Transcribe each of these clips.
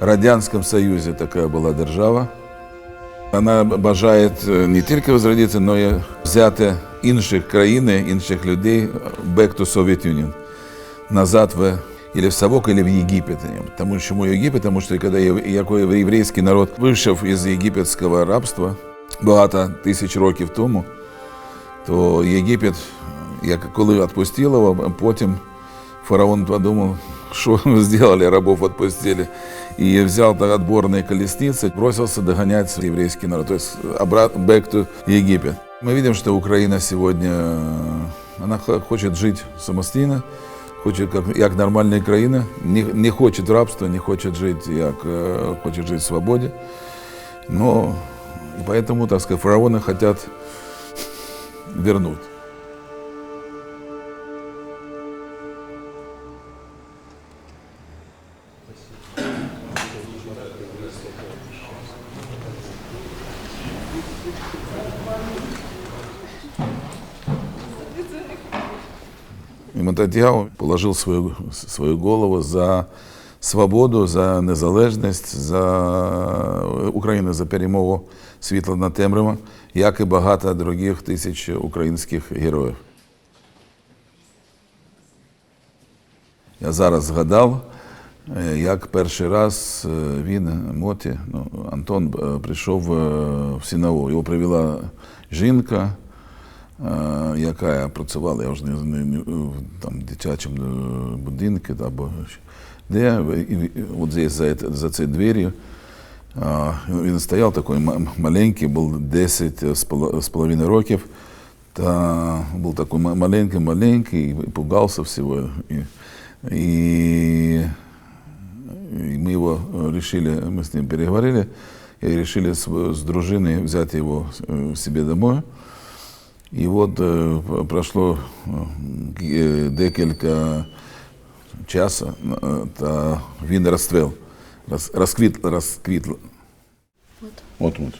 Радянському Союзі така була держава. Вона бажає е, не тільки возродитися, але й взяти інших країн, інших людей back to Soviet Union. Назад в или в Совок, или в Єгипет. Тому чому Єгипет? Тому що коли єв- єврейський народ вийшов із єгипетського рабства багато тисяч років тому, то Єгипет, як коли відпустив його, потім фараон подумав, ви зробили, рабов відпустили. И взял так отборные колесницы, бросился догонять еврейский народ, то есть обратно back to Египет. Мы видим, что Украина сегодня, э, она хочет жить самостоятельно, хочет как, як нормальная країна, не, не хочет рабства, не хочет жить, як, э, хочет жить в свободе. Но поэтому, так сказать, фараоны хотят вернуть. И Мататьяу положил свою, свою голову за свободу, за незалежність, за Україну, за перемогу світла над темрявою, як і багато других тисяч українських героїв. Я зараз згадав, е, як перший раз е, він, Моті, ну, Антон е, прийшов в синагогу. Його привела жінка, яка працювала, я вже не, не, не в там, дитячому е, будинку або що- де, і, і, от здесь, за, це- за цією дверью. А, Він стояв такий ма- маленький, був 10 з поло- з половиною років, та був такий ма- маленький, маленький, і пугався всього. І, і, и мы его э, решили, мы с ним переговорили, и решили с, с дружиной взять его э, себе домой. І от е, п- пройшло е, декілька часу, е, та він розцвел, роз, розквіт, розквіт. От. От, от.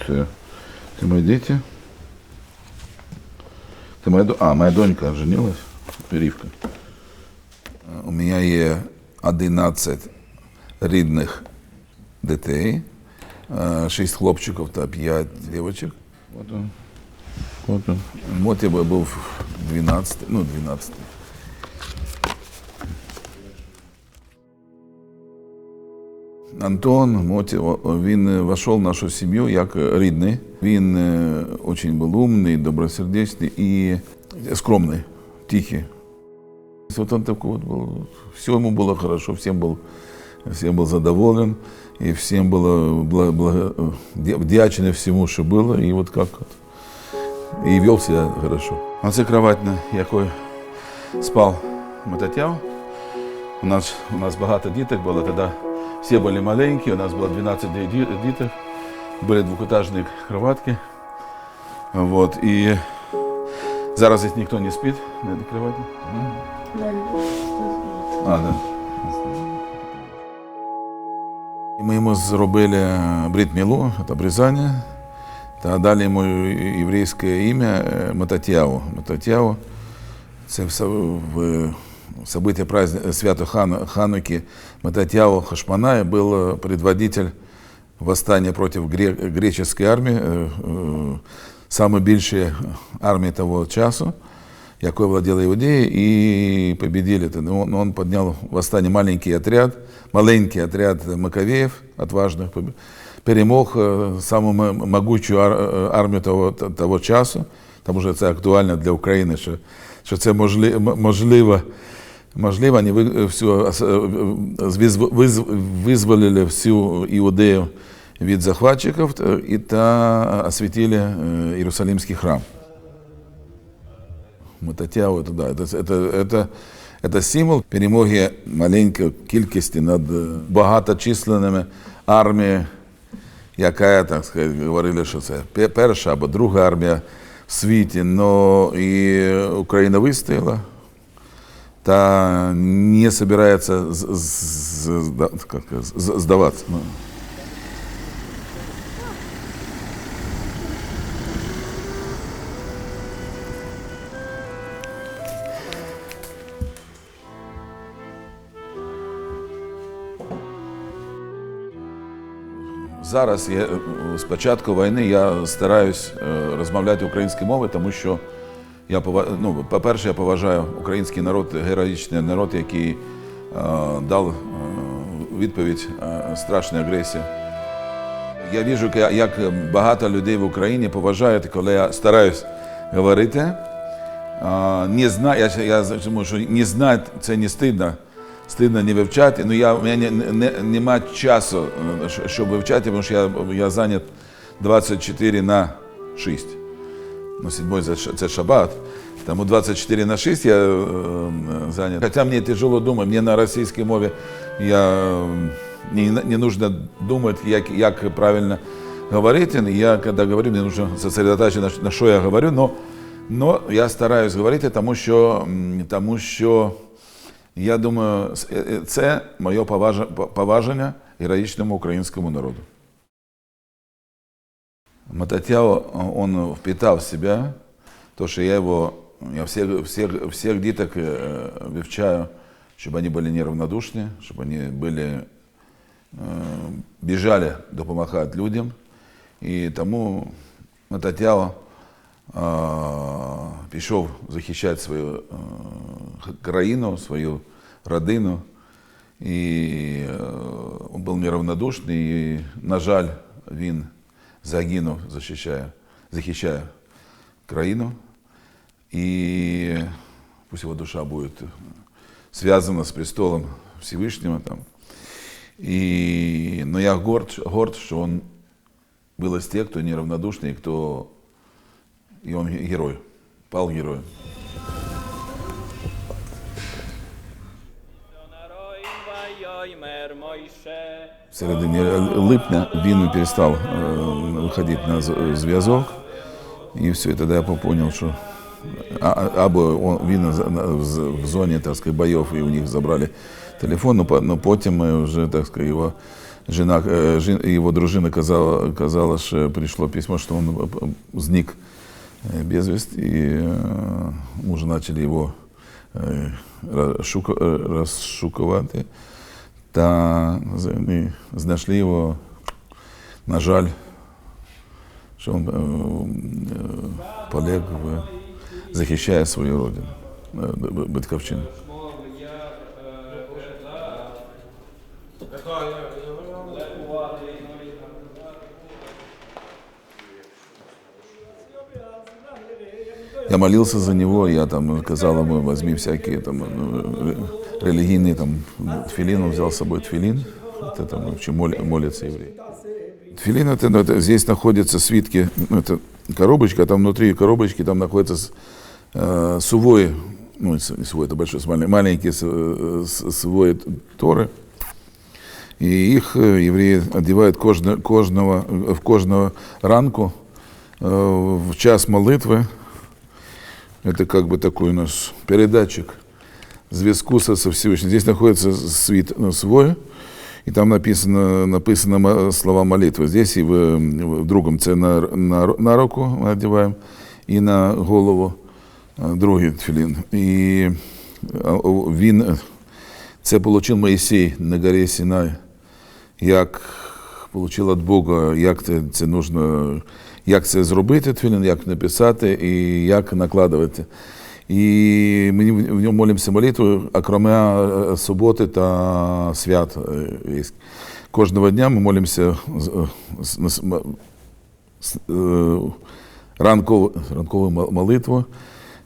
Все. Це мої діти. Це моя, до- а, моя донька женилась, Рівка. У мене є 11 рідних дітей, е, 6 хлопчиків та 5 дівчаток. От он. От он. Моті був 12, ну 12. Антон Моті, о- о, він е, вошел в нашу сім'ю як рідний. Він е, очень був умний, добросердечний і скромний, тихий. Вот он такой вот был, все ему было хорошо, всем был, всем был задоволен, и всем было благо, благо, вдя- вдячны всему, что было, и вот как вот. И вел себя хорошо. А це кровать, на якої спав Мататяв. У нас, у нас багато діток було, тоді всі були маленькі, у нас було 12 ді- ді- діток, були двохетажні кроватки. Вот, і зараз їх ніхто не спить на этой кровати. М. А, да. І Ми йому зробили брит-мілу, це обрізання, та дали йому єврейське ім'я е, Мататяу. Мататяу це все в событие праздника, свято Хан, Хануки Мататяу Хашманай был предводитель восстания против гре- греческой армии, э, э, самой більшої армії того часу, якой владела Иудея, и победили. это. Он, он поднял восстание маленький отряд, маленький отряд Маковеев, отважных, побе- перемог э, саму м- могучу ар- э, армію того, т- того часу, тому що це актуально для України, що, що це можли, м- можливо, можливо, вони ви- всю, ас- е, звіз- виз- визволили всю Іудею від захватчиків е, і та освятили е, Єрусалимський храм. Мататяу, это, да, это, это, это, это символ перемоги маленької кількості над е, багаточисленними армією, яка, так сказати, говорили, що це пе- перша або друга армія в світі, но і Україна вистояла та не собирається з- з- з- зда- как, з- здаватися. Зараз я, е, з початку війни я стараюсь е, розмовляти українською мовою, тому що я ну, по-перше, я поважаю український народ, героїчний народ, який е, дав відповідь страшній агресії. Я бачу, як багато людей в Україні поважають, коли я стараюсь говорити. Не знаю, я, я тому що не знати це не стидно. Стидно не вивчати. Ну я у мене не, не, нема часу, е, щоб вивчати, тому що я, я зайнят 24 на 6. Ну, седьмой це, ш- це шаббат. Тому 24 на 6 я е, е, зайнят. Хоча мені тяжело думати, мені на російській мові я, е, не, не нужно думати, як, як правильно говорити. Я, коли говорю, мені нужно сосредоточитися, на, на що я говорю, но, но я стараюсь говорити, тому що, тому що я думаю, с- е, е, це моє поважа- поваження героїчному українському народу. Мататьяо, он впитал в себя то, что я его, я всех, всех, всех деток э, вивчаю, чтобы они были неравнодушны, чтобы они были, э, бежали допомагати людям. І тому Мататьяо э, пішов захищати свою э, країну, свою родину. І е, він був неравнодушний, і, на жаль, він загинув, захищає, захищає країну. І пусть його душа буде зв'язана з престолом Всевишнього. Там. І, но я горд, горд, що він был из тех, кто неравнодушный, кто и он герой, пал героем. В середині липня він перестав е, виходити на з- зв'язок. І все, і тоді я зрозумів, що а- а- або он- він за- на- в в зоні так сказати, бойов і у них забрали телефон, но, по- но потім е, вже так сказати, його жена, е, жін- його дружина казала, казала, що прийшло письмо, що він е, е, зник е, без вести, і е, ми вже почали його е, розшуку- е, розшукувати. Та з- ми знайшли його, на жаль, що він е, е, полег, в, захищає свою родину, е, б- б- батьківщину. Я молился за него, я там сказал ему, возьми всякие там ре- религийные там тфилин, он взял с собой тфилин, это там, в чем мол- молятся евреи. Тфилин это, ну, это здесь находятся свитки, ну, это коробочка, там внутри коробочки там находятся э, сувои, ну не с- не сувои, это большой, маленькие э, сувои Торы, и их э, евреи одевают кожно, кожного, в кожного ранку э, в час молитвы, это как бы такой у нас передатчик зв'язку со, со Всевышним. Здесь находится свит ну, свой, и там написано, написано мо- слова молитвы. Здесь и в, в другом це на, на, на руку мы одеваем, и на голову а, другий тфілін. І а, о, він, е, це отримав Моїсей на горі Сінай, як отримав від Бога, як це, це нужно, як це зробити, тфілін, як написати і як накладувати. І ми в ньому молимося молитву, окремя е, суботи та свят. е. Кожного дня ми молимося е, ранкову, ранкову молитву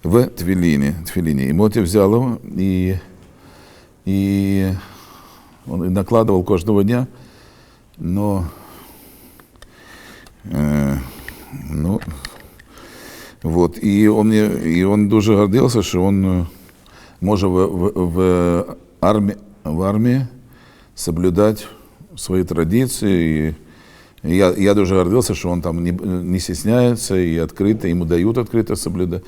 в Твіліні. Твіліні. І Моті взяв і, і він накладував кожного дня. Но, э, ну, вот, и он, мне, и он дуже гордился, що він е, може в, в, в, армії, в армії соблюдати свої традиції. И я, я дуже гордился, что он там не, не стесняется и открыто, ему дают открыто соблюдать.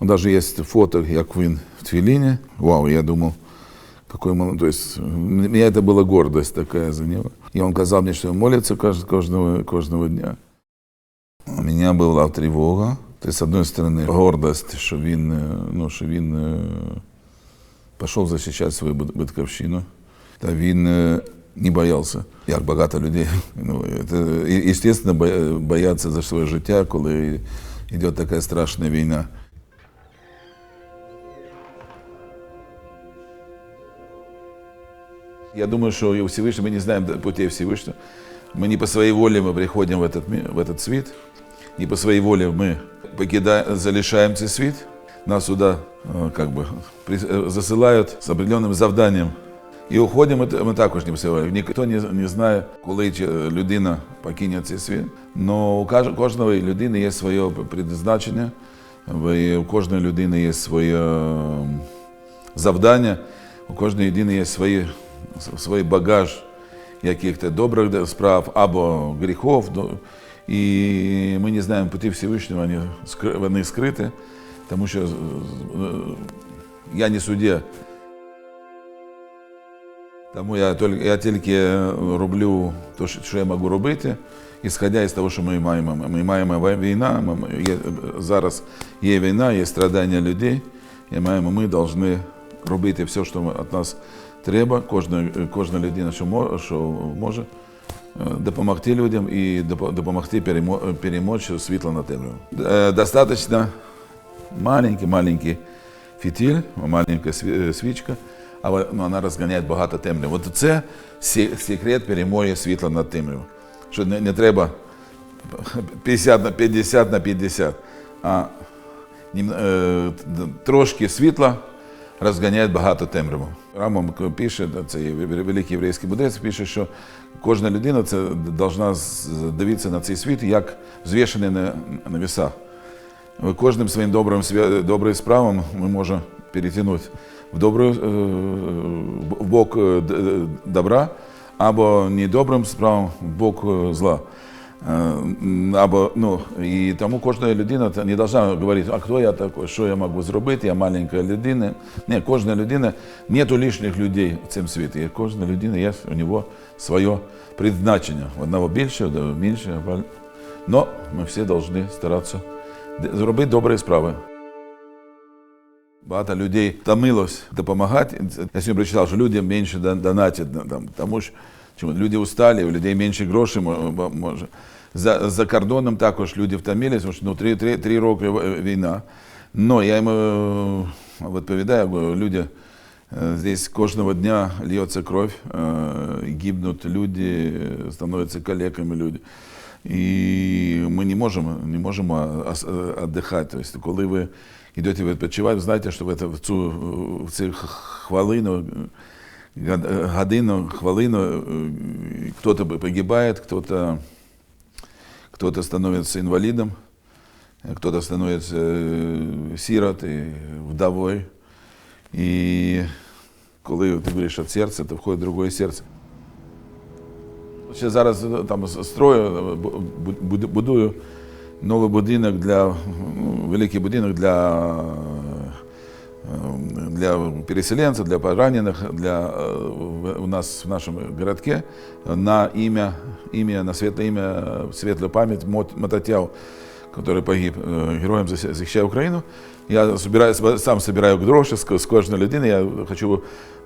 Он даже есть фото, как він в Твилине. Вау, я думал, какой молодой. То есть у меня это была гордость такая за него. И он сказал мне, что он молится кажд- каждого, каждого дня. У меня была тревога. То есть, с одной стороны, гордость, що він, е, ну, що він е, пішов захищати свою бат- батьківщину. Та він е, не боявся, як багато людей. Ну, це, і- естественно, бо- бояться за своє життя, коли йде така страшна війна. Я думаю, что и у Всевышнего, мы не знаем путей Всевышнего. Мы не по своей воле мы приходим в этот, ми- в этот світ, не по своей воле мы покидаем, залишаем цей світ. Нас сюда э, как бы при- э, засилають з определенним завданням. І уходимо ми, т- ми також не по своїй волі. Ніхто не, не знає, коли чи, е, людина покине цей світ. Но у каж- кожної людини є своє предназначення, і у кожної людини є своє м, завдання, у кожної людини є свої, свій багаж яких-то добрих де- справ або гріхов. І ми не знаємо пути Всевишнього, вони, скриті, тому що е, е, я не суддя. Тому я тільки, я тільки роблю те, що я можу робити, ісходя із того, що ми маємо. Ми маємо війна, є, зараз є війна, є страдання людей, і маємо, ми повинні робити все, що від нас треба, кожна, кожна людина, що може, е, допомогти людям і допомогти перемо- перемочі світло на темряву. Е, Достатньо маленький-маленький фітіль, маленька е, свічка, ну, вона розганяє багато темряв. От це секрет перемоги світла над темрявою. Що не, не треба 50 на 50 на 50, а е, трошки світла розганяє багато темряву. Рамом пише, це великий єврейський мудрець, пише, що кожна людина це повинна дивитися на цей світ як взвішений на, на весах. Кожним своїм добрим, добрим справам ми можемо перетягнути в, добру, е, в бок е, е, добра, або недобрим справам в бок зла. Е, Або, ну, і тому кожна людина не повинна говорити, а хто я такий, що я можу зробити, я маленька людина. Ні, кожна людина, нету лишніх людей в цьому світі. Кожна людина є у нього своє призначення. Одного більше, одного менше. Но ми всі повинні старатися зробити добрі справи. Багато людей втомилось допомагати. Я сьогодні прочитав, що люди менше донатять, тому що чому люди устали, у людей менше грошей мо- мо- може. За, за кордоном також люди втомились, тому що ну, три, три, три роки війна. Но я їм відповідаю, говорю, люди, е, здесь кожного дня льется кров, е, гибнуть люди, становятся калеками люди. І ми не можемо, не можемо віддихати. Тобто, коли ви йдете відпочивати, знаєте, що в, цю в цю хвилину, годину, хвилину, хтось погибає, хтось кто-то становится инвалидом, кто-то становится э, сиротой, вдовой. І коли ти говориш від серця, то входить друге серце. Ще зараз е, там строю, е, бу- будую новий будинок для ну, великий будинок для, е, для переселенцев, для пораненных, для е, у нас в нашем городке на имя, имя на светлое имя, светлую пам'ять Мот- Мототяв, который погиб э, героем защищая Україну. Я собираю, сам собираю гроші з, з кожної людини. Я хочу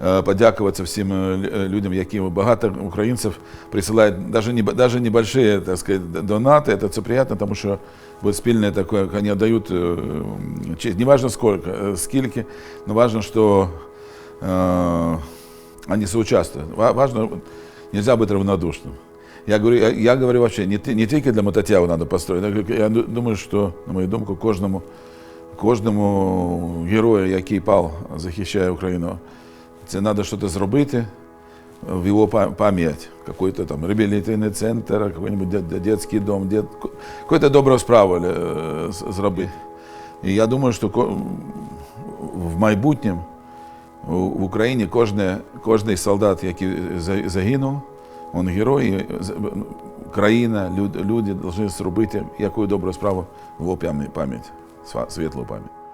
е, подякуватися всім е, лю- е, людям, які багато українців присилають, навіть не, даже небольшие, так сказать, донати. Це, це приємно, тому що буде спільне таке, вони дають, е, честь. не важно сколько, е, скільки, но важно, що э, они соучаствуют. Ва- Важно, нельзя быть равнодушным. Я говорю, я, я говорю вообще, не, ти- не тільки для мототяву надо построить. Я, говорю, я ду- думаю, що, на мою думку, кожному, кожному герою, який пав, захищає Україну, це треба щось зробити в його пам'ять. Какой-то там реабілітаційний центр, дет- дет- дом, дет, какую-то добру справу е, зробити. І я думаю, що в майбутньому в Україні кожне, кожний солдат, який загинув, він герой, країна, люди повинні зробити яку добру справу в його пам'ять, світлу пам'ять.